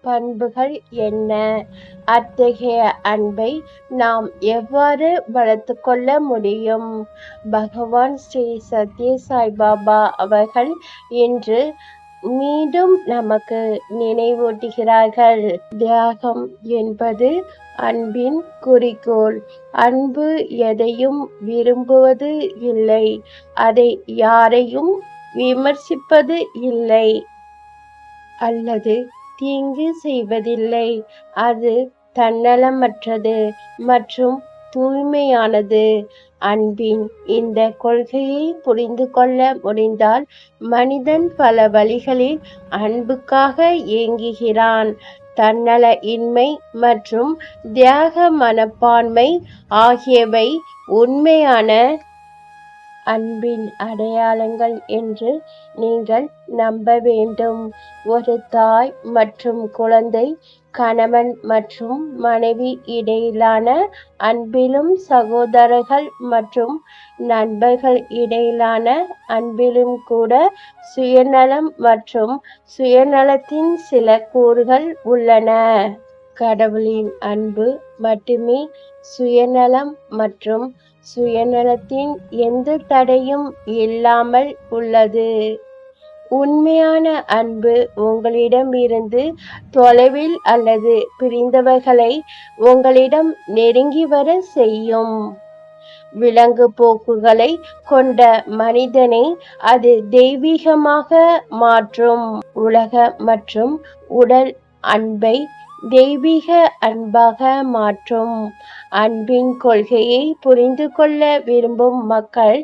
பண்புகள் என்ன? அத்தகைய அன்பை நாம் எவ்வாறு வளர்த்து கொள்ள முடியும்? பகவான் ஸ்ரீ சத்ய சாய்பாபா அவர்கள் இன்று மீண்டும் நமக்கு நினைவூட்டுகிறார்கள். தியாகம் என்பது அன்பின் குறிக்கோள். அன்பு எதையும் விரும்புவது இல்லை. அதை யாரையும் விமர்சிப்பது இல்லை. அல்லது தீங்கு செய்வதில்லை. அது தன்னலமற்றது மற்றும் தூய்மையானது. அன்பின் இந்த கொள்கையை புரிந்து கொள்ள முடிந்தால் மனிதன் பல வழிகளில் அன்புக்காக ஏங்குகிறான். தன்னல இன்மை மற்றும் தியாக மனப்பான்மை ஆகியவை உண்மையான அன்பின் அடையாளங்கள் என்று நீங்கள் நம்ப வேண்டும். ஒரு தாய் மற்றும் குழந்தை கணவன் மற்றும் மனைவி இடையிலான அன்பிலும் சகோதரர்கள் மற்றும் நண்பர்கள் இடையிலான அன்பிலும் கூட சுயநலம் மற்றும் சுயநலத்தின் சில கூறுகள் உள்ளன. கடவுளின் அன்பு மட்டுமே சுயநலம் மற்றும் சுயநலத்தின் எந்த தடையும் இல்லாமல் உள்ளது. உண்மையான அன்பு உங்களிடம் இருந்து தொலைவில் அல்லது பிரிந்தவர்களை உங்களிடம் நெருங்கி வர செய்யும். விலங்கு போக்குகளை கொண்ட மனிதனை அது தெய்வீகமாக மாற்றும். உலக மற்றும் உடல் அன்பை தெய்வீக அன்பாக மாற்றும் அன்பின் கொள்கையை புரிந்து கொள்ள விரும்பும் மக்கள்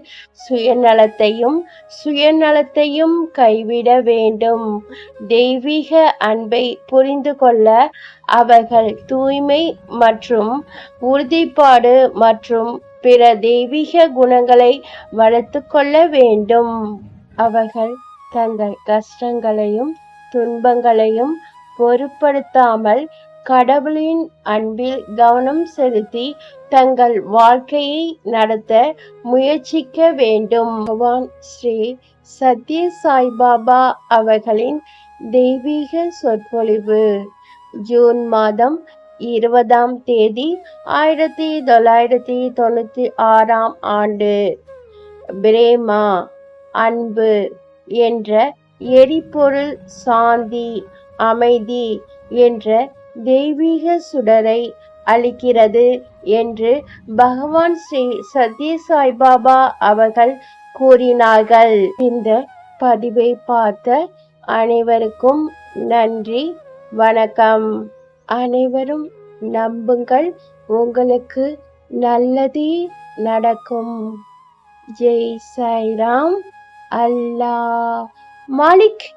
சுயநலத்தையும் சுயநலத்தையும் கைவிட வேண்டும். தெய்வீக அன்பை புரிந்து கொள்ள அவர்கள் தூய்மை மற்றும் உறுதிப்பாடு மற்றும் பிற தெய்வீக குணங்களை வளர்த்து கொள்ள வேண்டும். அவர்கள் தங்கள் கஷ்டங்களையும் துன்பங்களையும் பொருட்படுத்தாமல் கடவுளின் அன்பில் கவனம் செலுத்தி தங்கள் வாழ்க்கையை நடத்த முயற்சிக்க வேண்டும். பகவான் ஸ்ரீ சத்ய சாய்பாபா அவர்களின் தெய்வீக சொற்பொழிவு. ஜூன் மாதம் இருபதாம் தேதி ஆயிரத்தி தொள்ளாயிரத்தி தொண்ணூத்தி ஆறாம் ஆண்டு. பிரேமா அன்பு என்ற எரிபொருள் சாந்தி அமைதி என்ற தெய்வீக சுடரை அளிக்கிறது என்று பகவான் ஸ்ரீ சத்ய சாய்பாபா அவர்கள் கூறினார்கள். இந்த பதிவை பார்த்த அனைவருக்கும் நன்றி வணக்கம். அனைவரும் நம்புங்கள் உங்களுக்கு நல்லதே நடக்கும். ஜெய் சாய்ராம். அல்லாஹ். மாலிக்.